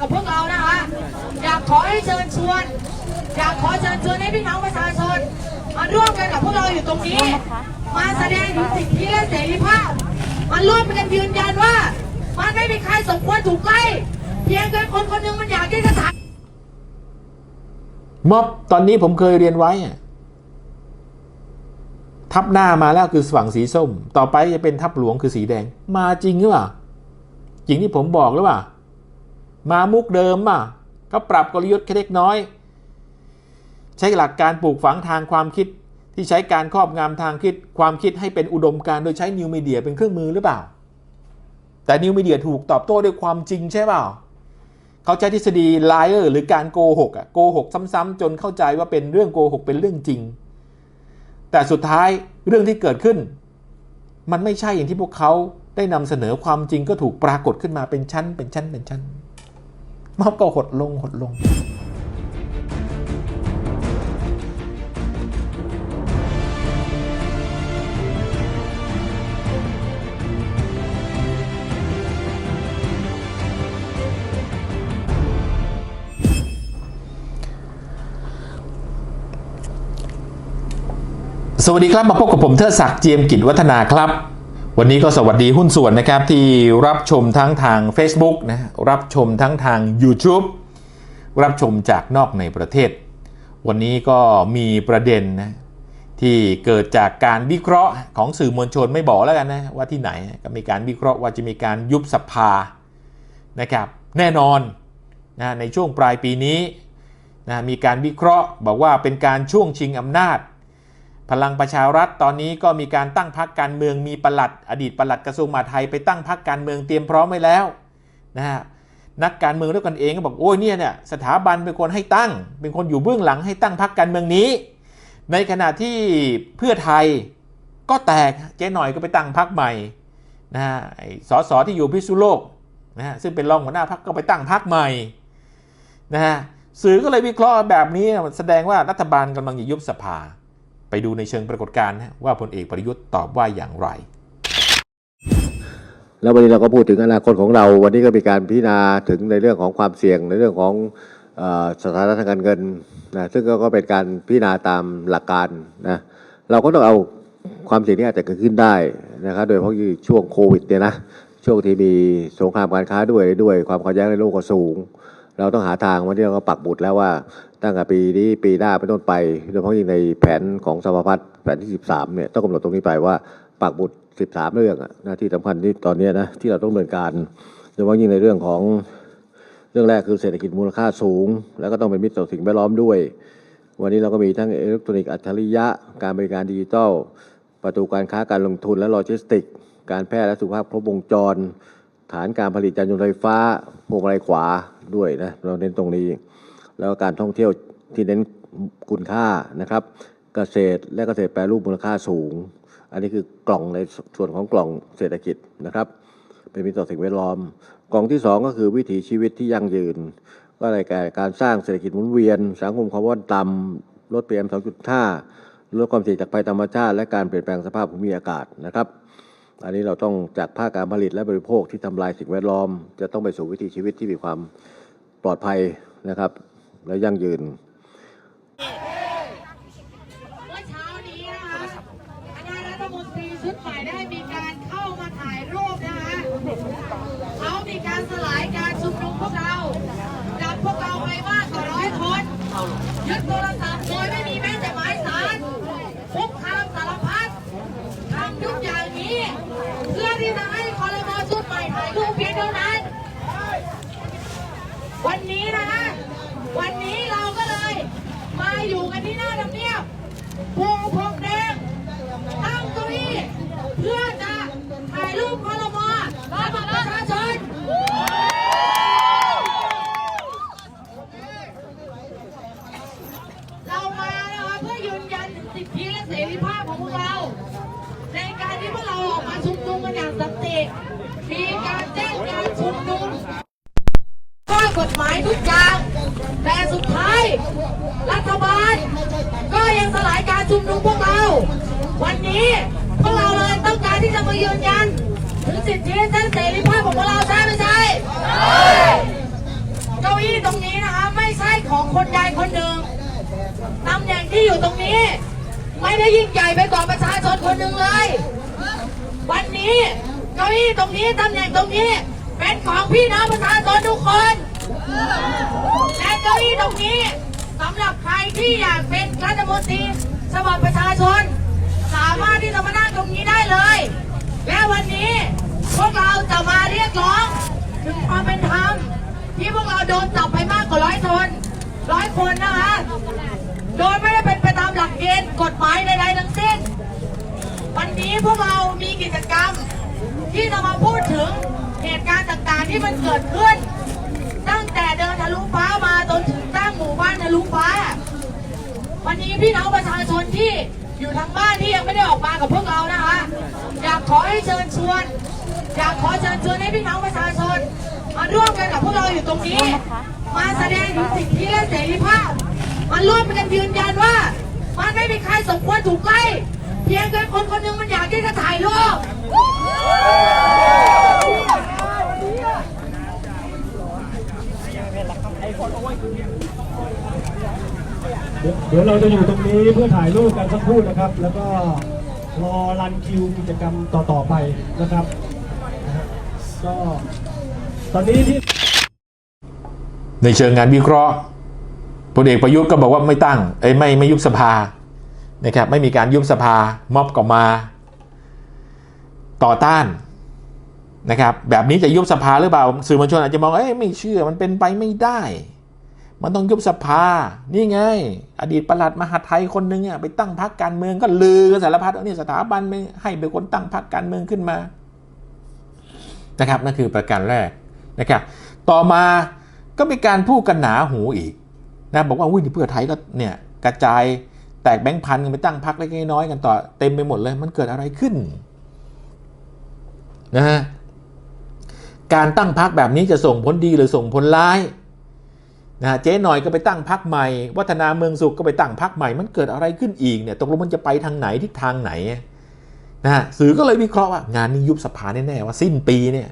กับพวกเรานะคะ อยากขอให้เชิญชวน อยากขอเชิญชวนให้พี่น้องประชาชน มาร่วมกันกับพวกเราอยู่ตรงนี้ มาแสดงถึงสิทธิและเสรีภาพมาร่วมกันยืนยันว่า มันไม่มีใครสมควรถูกไล่เพียงแค่คนคนหนึ่งมันอยากที่จะถ่ายม็อบตอนนี้ผมเคยเรียนไว้ทับหน้ามาแล้วคือฝั่งสีส้ม ต่อไปจะเป็นทับหลวงคือสีแดง มาจริงหรือเปล่าจริงที่ผมบอกหรือเปล่า มามุกเดิมป่ะก็ปรับกลยุทธ์แค่เล็กน้อย ใช้หลักการปลูกฝังทางความคิดที่ใช้การครอบงำทางคิดความคิดให้เป็นอุดมการโดยใช้นิวมีเดียเป็นเครื่องมือหรือเปล่า แต่นิวมีเดียถูกตอบโต้ด้วยความจริงใช่เปล่า เขาใช้ทฤษฎี liar หรือการโกหกอะโกหกซ้ำๆจนเข้าใจว่าเป็นเรื่องโกหกเป็นเรื่องจริง แต่สุดท้ายเรื่องที่เกิดขึ้น มันไม่ใช่อย่างที่พวกเขาได้นำเสนอความจริงก็ถูกปรากฏขึ้นมาเป็นชั้นเป็นชั้นเป็นชั้น มอบก็หดลงหดลง สวัสดีครับมาพบกับผมเทิดศักดิ์เจียมกิจวัฒนาครับ วันนี้ก็สวัสดีหุ้นส่วนนะครับที่รับชมทั้งทาง Facebook นะรับชมทั้งทาง YouTube รับชมจากนอกในประเทศ วันนี้ก็มีประเด็นนะที่เกิดจากการวิเคราะห์ของสื่อมวลชนไม่บอกแล้วกันนะว่าที่ไหนก็มีการวิเคราะห์ว่าจะมีการยุบสภานะครับแน่นอนนะในช่วงปลายปีนี้นะมีการวิเคราะห์บอกว่าเป็นการช่วงชิงอำนาจ พลังประชารัฐตอนนี้ก็มีการตั้งพรรคการเมืองมีประหลัด อดีตประหลัดกระทรวงมหาดไทยไปตั้งพรรคการเมืองเตรียมพร้อมไว้แล้วนะฮะนักการเมืองด้วยกันเองก็บอกโอ้ยเนี่ยเนี่ยสถาบันเป็นคนให้ตั้ง เป็นคนอยู่เบื้องหลังให้ตั้งพรรคการเมืองนี้ ในขณะที่เพื่อไทยก็แตกเจ๊หน่อยก็ไปตั้งพรรคใหม่นะฮะสสที่อยู่พิษณุโลกนะฮะซึ่งเป็นรองหัวหน้าพรรคก็ไปตั้งพรรคใหม่นะฮะสื่อก็เลยวิเคราะห์แบบนี้แสดงว่ารัฐบาลกำลังจะยุบสภา ไปดูในเชิงปรากฏการณ์นะว่าพลเอกประยุทธ์ตอบว่าอย่างไร แล้ววันนี้เราก็พูดถึงอนาคตของเรา วันนี้ก็มีการพิจารณาถึงในเรื่องของความเสี่ยงในเรื่องของสถานะทางการเงินนะซึ่งก็ก็เป็นการพิจารณาตามหลักการนะเราก็ต้องเอาความเสี่ยงที่อาจจะเกิดขึ้นได้นะครับโดยเฉพาะที่ช่วงโควิดเนี่ยนะช่วงที่มีสงครามการค้าด้วยด้วย ความขัดแย้งในโลกก็สูง เราต้องหาทางวันนี้เราก็ปักบุตรแล้วว่า ตั้งแต่ปีนี้ปีหน้าเป็นต้นไปโดยเฉพาะยิ่งในแผนของสภาพัฒน์แผนที่ 13เนี่ยต้องกำหนดตรงนี้ไปว่าปักบุตร 13 เรื่องอะที่สำคัญที่ตอนนี้นะที่เราต้องดำเนินการโดยเฉพาะยิ่งในเรื่องของเรื่องแรกคือเศรษฐกิจมูลค่าสูง แล้วก็ต้องเป็นมิตรต่อสิ่งแวดล้อมด้วย วันนี้เราก็มีทั้งอิเล็กทรอนิกส์อัจฉริยะ การบริการดิจิทัล ประตูการค้าการลงทุนและโลจิสติก การแพทย์และสุขภาพครบวงจร ฐานการผลิตยานยนต์ไฟฟ้าพวงมาลัยขวาด้วยนะเราเน้นตรงนี้ แล้วก็การท่องเที่ยวที่เน้นคุณค่านะครับ เกษตรและเกษตรแปรรูปมูลค่าสูง อันนี้คือกล่องในส่วนของกล่องเศรษฐกิจนะครับ เป็นมิตรต่อสิ่งแวดล้อม กล่องที่สองก็คือวิถีชีวิตที่ยั่งยืน ก็ในการการสร้างเศรษฐกิจหมุนเวียน สังคมความว่นต่ำลด PM 2.5ลดความเสี่ยงจากภัยธรรมชาติ และการเปลี่ยนแปลงสภาพภูมิอากาศนะครับอันนี้เราต้องจากภาคการผลิตและบริโภคที่ทำลายสิ่งแวดล้อม จะต้องไปสู่วิถีชีวิตที่มีความปลอดภัยนะครับ และยั่งยืนเมื่อเช้านี้นะคะคณะรัฐมนตรีชุดใหม่ได้มีการเข้ามาถ่ายรูปนะคะเขามีการสลายการชุมนุมพวกเราจับพวกเราไปมากกว่าร้อยคนยึดโทรศัพท์โดยไม่มีแม้แต่หมายสารคุกคามสารพัดทำทุกอย่างนี้เพื่อที่จะให้คอรมอชุดใหม่ถ่ายรูปเพียงเท่านั้น วันนี้นะคะ วันนี้เราก็เลย มาอยู่กันที่หน้าทำเนี ย ชุมนุมพวกเรา วันนี้พวกเราเลยต้องการที่จะมายืนยัน ถึงสิทธิแลนเสรีภาพของพวกเราใช่ไหมใช่เก้าอี้ตรงนี้นะคะไม่ใช่ของคนใดคนหนึ่งตำแหน่งที่อยู่ตรงนี้ ไม่ได้ยิ่งใหญ่ไปกว่าประชาชนคนหนึ่งเลย วันนี้เก้าอี้ตรงนี้ตำแหน่งตรงนี้ เป็นของพี่น้องประชาชนทุกคนและเก้าอี้ตรงนี้สำหรับใครที่อยากเป็นรัฐมนตรี ฉบับประชาชน สามารถที่จะมานั่งตรงนี้ได้เลย และวันนี้พวกเราจะมาเรียกร้อง ถึงความเป็นธรรมที่พวกเราโดนจับไปมากกว่าร้อยคนร้อยคนนะคะโดยไม่ได้เป็นไปตามหลักเกณฑ์กฎหมายใดๆทั้งสิ้น วันนี้พวกเรามีกิจกรรม ที่จะมาพูดถึงเหตุการณ์ต่างๆที่มันเกิดขึ้น ตั้งแต่เดินทะลุฟ้ามาจนถึงตั้งหมู่บ้านทะลุฟ้า วันนี้พี่น้องประชาชนที่อยู่ทางบ้านที่ยังไม่ได้ออกมากับพวกเรานะคะ อยากขอให้เชิญชวน อยากขอเชิญชวนให้พี่น้องประชาชน มาร่วมกันกับพวกเราอยู่ตรงนี้ มาแสดงถึงสิทธิและเสรีภาพมาร่วมกันยืนยันว่า มันไม่มีใครสมควรถูกไล่เพียงแค่คนคนหนึ่งมันอยากที่จะถ่ายรูปเดี๋ยว เดี๋ยวเราจะอยู่ตรงนี้เพื่อถ่ายรูปกันสักครู่นะครับ แล้วก็รอรันคิวกิจกรรมต่อๆไปนะครับก็ตอนนี้ที่ในเชิงงานวิเคราะห์พลเอกประยุทธ์ก็บอกว่าไม่ตั้งเอ้ไม่ไม่ยุบสภานะครับไม่มีการยุบสภาม็อบก็มา ต่อต้านนะครับแบบนี้จะยุบสภาหรือเปล่าสื่อมวลชนอาจจะมองเอ้ยไม่เชื่อมันเป็นไปไม่ได้ มันต้องยุบสภา นี่ไง อดีตประหลัดมหาไทยคนหนึงอะไปตั้งพรรคการเมืองก็ลือกันสารพัดว่านี่สถาบันไม่ให้เป็นคนตั้งพรรคการเมืองขึ้นมานะครับนั่นคือประการแรกนะครับต่อมาก็มีการพูดกันหนาหูอีกนะบอกว่าอุ้ยนี่เพื่อไทยก็เนี่ยกระจายแตกแบงค์พันกันไปตั้งพรรคเล็กน้อยกันต่อเต็มไปหมดเลยมันเกิดอะไรขึ้นนะฮะการตั้งพรรคแบบนี้จะส่งผลดีหรือส่งผลร้าย นะเจ๊หน่อยก็ไปตั้งพรรคใหม่ วัฒนาเมืองสุขก็ไปตั้งพรรคใหม่ มันเกิดอะไรขึ้นอีกเนี่ยตกลงมันจะไปทางไหนทิศทางไหนนะฮะสื่อก็เลยวิเคราะห์ว่างานนี้ยุบสภาแน่ๆว่าสิ้นปีเนี่ย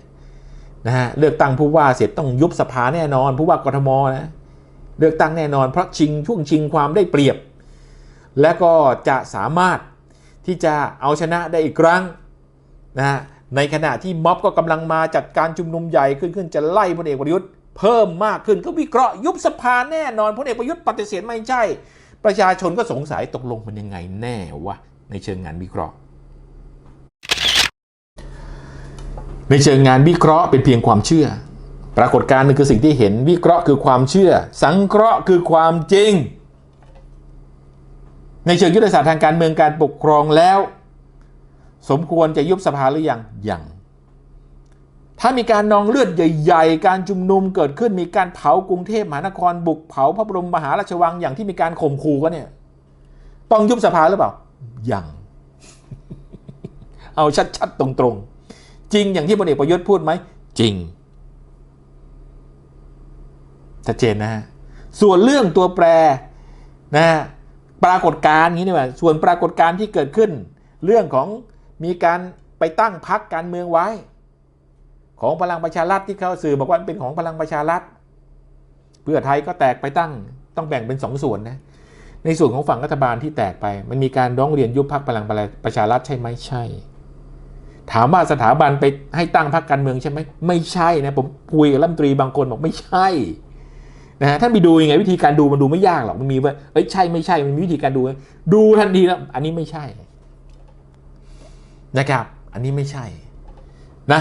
นะฮะเลือกตั้งผู้ว่าเสร็จต้องยุบสภาแน่นอน ผู้ว่ากทมนะเลือกตั้งแน่นอนเพราะชิงช่วงชิงความได้เปรียบ และก็จะสามารถที่จะเอาชนะได้อีกครั้งนะฮะในขณะที่ม็อบก็กำลังมาจัดการชุมนุมใหญ่ขึ้นขึ้นจะไล่พลเอกประยุทธ์ เพิ่มมากขึ้นก็วิเคราะห์ยุบสภาแน่นอนพลเอกประยุทธ์ปฏิเสธไม่ใช่ ประชาชนก็สงสัยตกลงมันยังไงแน่วะในเชิงงานวิเคราะห์ ในเชิงงานวิเคราะห์เป็นเพียงความเชื่อ ปรากฏการณ์หนึงคือสิ่งที่เห็นวิเคราะห์คือความเชื่อ สังเคราะห์คือความจริง ในเชิงยุทธศาสตร์ทางการเมืองการปกครองแล้ว สมควรจะยุบสภาหรือยังยัง ถ้ามีการนองเลือดใหญ่ ๆ การชุมนุมเกิดขึ้นมีการเผากรุงเทพมหานครบุกเผาพระบรมมหาราชวังอย่างที่มีการข่มขู่กันเนี่ย ต้องยุบสภาหรือเปล่า ยัง เอาชัดๆตรงๆ จริงอย่างที่พลเอกประยุทธ์พูดไหม จริงชัดเจนนะฮะ ส่วนเรื่องตัวแปรนะฮะปรากฏการณ์นี้นี่ว่าส่วนปรากฏการณ์ที่เกิดขึ้น เรื่องของมีการไปตั้งพักการเมืองไว้ ของพลังประชารัฐที่เขาสื่อบอกว่าเป็นของพลังประชารัฐ เพื่อไทยก็แตกไปตั้งต้องแบ่งเป็นสองส่วนนะในส่วนของฝั่งรัฐบาลที่แตกไป มันมีการร้องเรียนยุบพักพลังประชารัฐใช่ไหมใช่ ถามว่าสถาบันไปให้ตั้งพรรคการเมืองใช่ไหมไม่ใช่นะผมคุยกับรัฐมนตรีบางคนบอกไม่ใช่นะฮะท่านไปดูยังไงวิธีการดูมันดูไม่ยากหรอกมันมีว่าเอ้ยใช่ไม่ใช่มันมีวิธีการดู ดูทันทีแล้วอันนี้ไม่ใช่นะครับ อันนี้ไม่ใช่นะ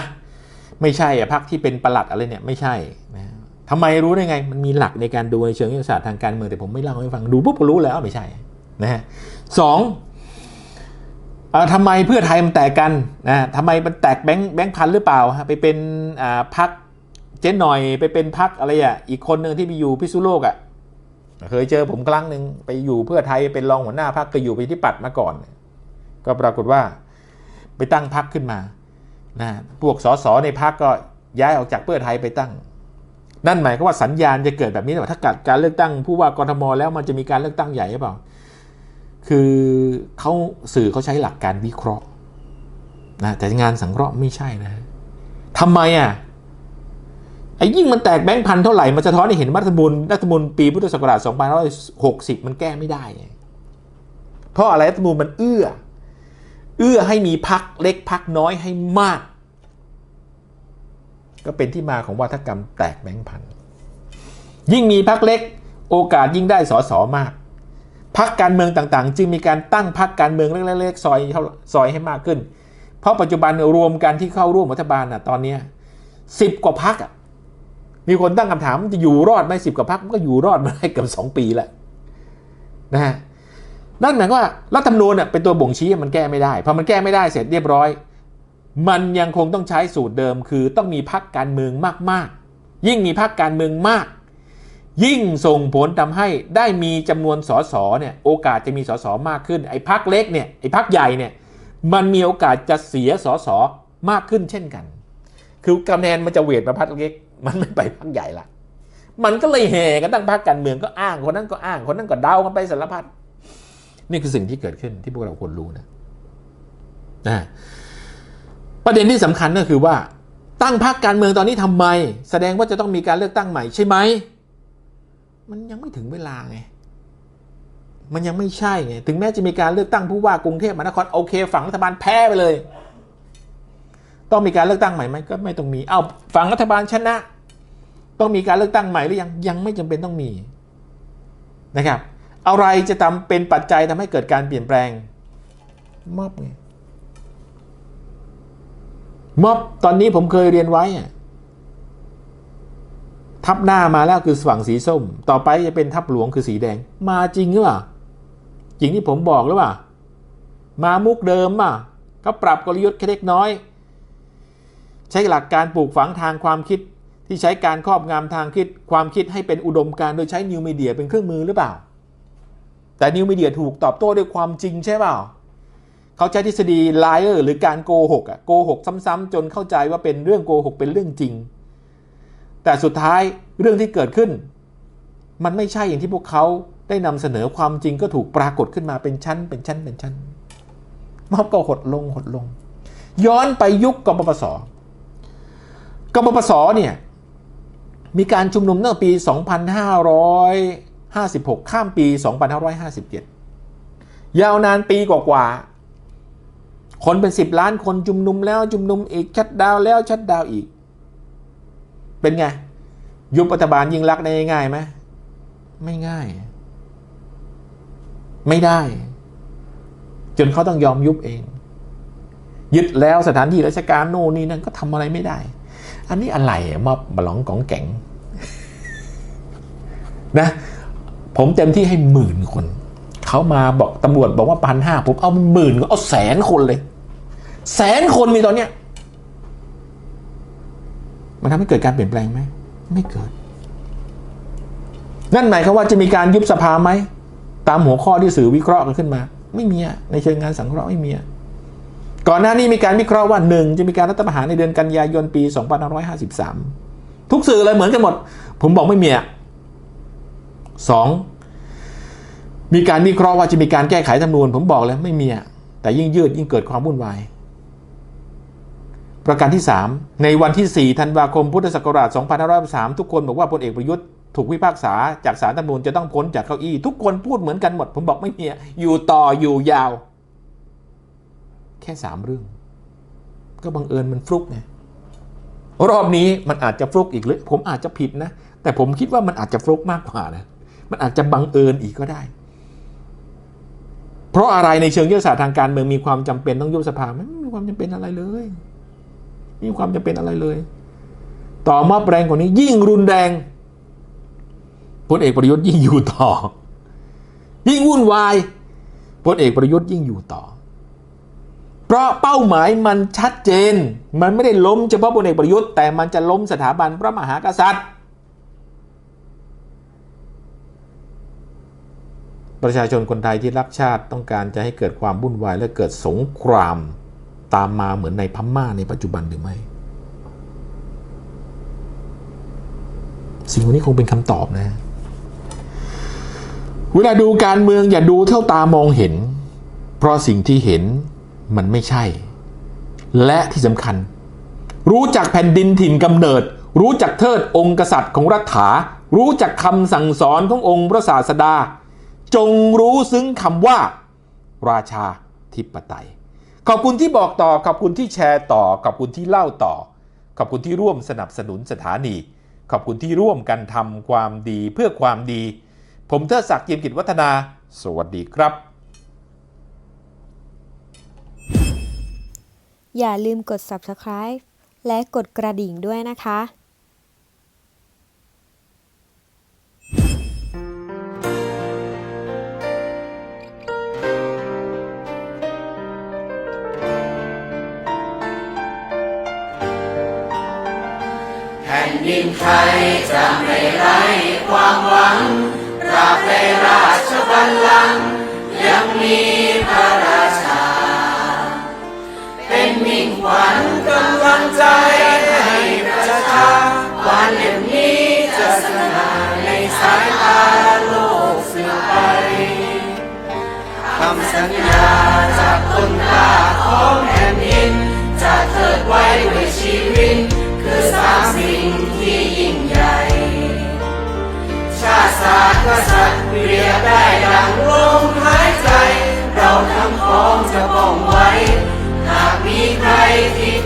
ไม่ใช่อะพรรคที่เป็นประหลัดอะไรเนี่ยไม่ใช่นะทำไมรู้ได้ไง มันมีหลักในการดูในเชิงยุทธศาสตร์ทางการเมืองแต่ผมไม่เล่าให้ฟังดูปุ๊บก็รู้แล้วไม่ใช่นะฮะสองเออทำไมเพื่อไทยมันแตกกันนะทำไมมันแตกแบงค์แบงค์พันหรือเปล่าฮะไปเป็นอ่าพักเจ๊หน่อยไปเป็นพักอะไรอะอีกคนหนึ่งที่ไปอยู่พิษณุโลกอะเคยเจอผมครั้งหนึ่งไปอยู่เพื่อไทยเป็นรองหัวหน้าพักเคยอยู่ไปที่ปัดมาก่อน ก็ปรากฏว่า ไปตั้งพักขึ้นมา นะพวกสสในพักก็ย้ายออกจากเพื่อไทยไปตั้ง นั่นหมายความว่าสัญญาณจะเกิดแบบนี้หรือเปล่าถ้าเกิดการเลือกตั้งผู้ว่ากรทมแล้วมันจะมีการเลือกตั้งใหญ่หรือเปล่า คือเขาสื่อเขาใช้หลักการวิเคราะห์นะแต่งานสังเคราะห์ไม่ใช่นะทำไมอะไอ้ยิ่งมันแตกแบงค์พันเท่าไหร่ มันจะท้อนให้เห็นรัฐมนูญรัฐมนูญปีพุทธศักราช2560 มันแก้ไม่ได้ เพราะอะไรรัฐมนูญมันเอื้อ เอื้อให้มีพักเล็กพักน้อยให้มาก ก็เป็นที่มาของวัฒกรรมแตกแบงค์พันยิ่งมีพักเล็ก โอกาสยิ่งได้สอสอมากพักการเมืองต่างๆ จึงมีการตั้งพักการเมืองเล็กๆซอยซอยให้มากขึ้น เพราะปัจจุบันรวมกันที่เข้าร่วมรัฐบาลน่ะตอนเนี้สิบกว่าพักมีคนตั้งคำถามจะอยู่รอดไหมสิบกว่าพักมันก็อยู่รอดมาได้เกือบสองปีแล้วนะฮะ นั่นหมายความว่ารัฐธรรมนูญเป็นตัวบ่งชี้มันแก้ไม่ได้พอมันแก้ไม่ได้เสร็จเรียบร้อย มันยังคงต้องใช้สูตรเดิม คือต้องมีพักการเมืองมากๆ ยิ่งมีพักการเมืองมาก ยิ่งส่งผลทำให้ได้มีจำนวนสสเนี่ยโอกาสจะมีสสมากขึ้นไอ้พักเล็กเนี่ยไอ้พักใหญ่เนี่ยมันมีโอกาสจะเสียสสมากขึ้นเช่นกัน คือคะแนนมันจะเวทมาพักเล็ก มันไม่ไปพักใหญ่ละมันก็เลยแห่กันตั้งพักการเมืองก็อ้างคนนั้นก็อ้างคนนั้นก็เดากันไปสารพัด นี่คือสิ่งที่เกิดขึ้นที่พวกเราควรรู้นะนะประเด็นที่สำคัญก็คือว่าตั้งพักการเมืองตอนนี้ทำไม แสดงว่าจะต้องมีการเลือกตั้งใหม่ใช่ไหมมันยังไม่ถึงเวลาไงมันยังไม่ใช่ไงถึงแม้จะมีการเลือกตั้งผู้ว่ากรุงเทพมหานครโอเค ฝั่งรัฐบาลแพ้ไปเลย ต้องมีการเลือกตั้งใหม่ไหมก็ไม่ต้องมีเอ้าฝั่งรัฐบาลชนะ ต้องมีการเลือกตั้งใหม่หรือยังยังไม่จำเป็นต้องมีนะครับ อะไรจะทำเป็นปัจจัยทำให้เกิดการเปลี่ยนแปลงม็อบไงม็อบตอนนี้ผมเคยเรียนไว้อะทับหน้ามาแล้วคือฝั่งสีส้ม ต่อไปจะเป็นทับหลวงคือสีแดง มาจริงหรือเปล่าจริงที่ผมบอกหรือเปล่ามามุกเดิมป่ะก็ปรับกลยุทธ์แค่เล็กน้อย ใช้หลักการปลูกฝังทางความคิดที่ใช้การครอบงำทางคิดความคิดให้เป็นอุดมการณ์โดยใช้นิวมีเดียเป็นเครื่องมือหรือเปล่า แต่นิวมีเดียถูกตอบโต้ด้วยความจริงใช่เปล่าเขาใช้ทฤษฎีไลเออร์หรือการโกหกอะโกหกซ้ำๆจนเข้าใจว่าเป็นเรื่องโกหกเป็นเรื่องจริง แต่สุดท้ายเรื่องที่เกิดขึ้น มันไม่ใช่อย่างที่พวกเขาได้นำเสนอความจริงก็ถูกปรากฏขึ้นมาเป็นชั้น เป็นชั้นเป็นชั้นมอบก็หดลงหดลง ย้อนไปยุคกบปสกบปสเนี่ยมีการชุมนุมตั้งแต่ปี 2556 ข้ามปี 2557 ยาวนานปีกว่าๆ คนเป็น 10 ล้านคนชุมนุมแล้วชุมนุมอีกชัดดาวแล้วชัดดาวอีก เป็นไง ยุบรัฐบาลยิ่งรักได้ง่ายไหมไม่ง่าย ไม่ได้ จนเขาต้องยอมยุบเอง ยึดแล้วสถานที่ราชการโน่นนี่นั่นก็ทำอะไรไม่ได้ อันนี้อะไรมาบลองกองแก่งนะ ผมเต็มที่ให้หมื่นคน เขามาบอกตำรวจบอกว่าพันห้าผมเอาหมื่นก็เอาแสนคนเลย แสนคนมีตอนเนี้ยมันทำให้เกิดการเปลี่ยนแปลงไหมไม่เกิด นั่นหมายความว่าจะมีการยุบสภาไหมตามหัวข้อที่สื่อวิเคราะห์กันขึ้นมา ไม่มีอะในเชิงงานสังเคราะห์ไม่มีอะก่อนหน้านี้มีการวิเคราะห์ว่าหนึ่งจะมีการรัฐประหารในเดือนกันยายนปี 2553 ทุกสื่อเลยเหมือนกันหมด ผมบอกไม่มีอะ สองมีการวิเคราะห์ว่าจะมีการแก้ไขจำนวนผมบอกเลยไม่มีอะแต่ยิ่งยืดยิ่งเกิดความวุ่นวาย ประการที่ 3 ในวันที่ 4 ธันวาคมพุทธศักราช2503ทุกคนบอกว่าพลเอกประยุทธ์ถูกพิพากษาจากศารัฐธรรมนูญจะต้องพ้นจากเก้าอี้ ทุกคนพูดเหมือนกันหมด ผมบอกไม่มีอะอยู่ต่ออยู่ยาว แค่3เรื่อง ก็บังเอิญมันฟลุกไงรอบนี้มันอาจจะฟลุกอีกหรือผมอาจจะผิดนะ แต่ผมคิดว่ามันอาจจะฟลุกมากกว่านะ มันอาจจะบังเอิญอีกก็ได้ เพราะอะไรในเชิงยุทธศาสตร์ทางการเมืองมีความจำเป็นต้องยุบสภามันไม่มีความจำเป็นอะไรเลยม่มีความจำเป็นอะไรเลย ต่อมอบแรงกว่านี้ ยิ่งรุนแรงพลเอกประยุทธ์ยิ่งอยู่ต่อ ยิ่งวุ่นวายพลเอกประยุทธ์ยิ่งอยู่ต่อ เพราะเป้าหมายมันชัดเจน มันไม่ได้ล้มเฉพาะพลเอกประยุทธ์แต่มันจะล้มสถาบันพระมหากษัตริย์ ประชาชนคนไทยที่รักชาติต้องการจะให้เกิดความวุ่นวายและเกิดสงครามตามมาเหมือนในพม่าในปัจจุบันหรือไม่ สิ่งนี้คงเป็นคำตอบนะ เวลาดูการเมืองอย่าดูเท่าตามองเห็น เพราะสิ่งที่เห็นมันไม่ใช่ และที่สำคัญ รู้จักแผ่นดินถิ่นกำเนิด รู้จักเทิดองค์กษัตริย์ของรัฐา รู้จักคำสั่งสอนขององค์พระศาสดา จงรู้ซึ้งคำว่า ราชาธิปไตย ขอบคุณที่บอกต่อ ขอบคุณที่แชร์ต่อ ขอบคุณที่เล่าต่อ ขอบคุณที่ร่วมสนับสนุนสถานี ขอบคุณที่ร่วมกันทำความดีเพื่อความดี ผมเทิดศักดิ์เจียมกิจวัฒนา สวัสดีครับ อย่าลืมกด subscribe และกดกระดิ่งด้วยนะคะ ดินไทยจะไม่ไร้ความหวังตราบใดราชบัลลังก์ยังมีพระราชา เป็นมิ่งขวัญกำลังใจให้ประชาวันเล่มนี้จะสง่าในสายตาโลกสืบไปคำสัญญาจากคนตาของแผ่นดินจะเทิดไว้ด้วยชีวิตาติศาสตร์กษัตริย์เปรียบได้ดังลมหายใจ เราทั้งพ้องจะป้องไว้ หากมีใครผิด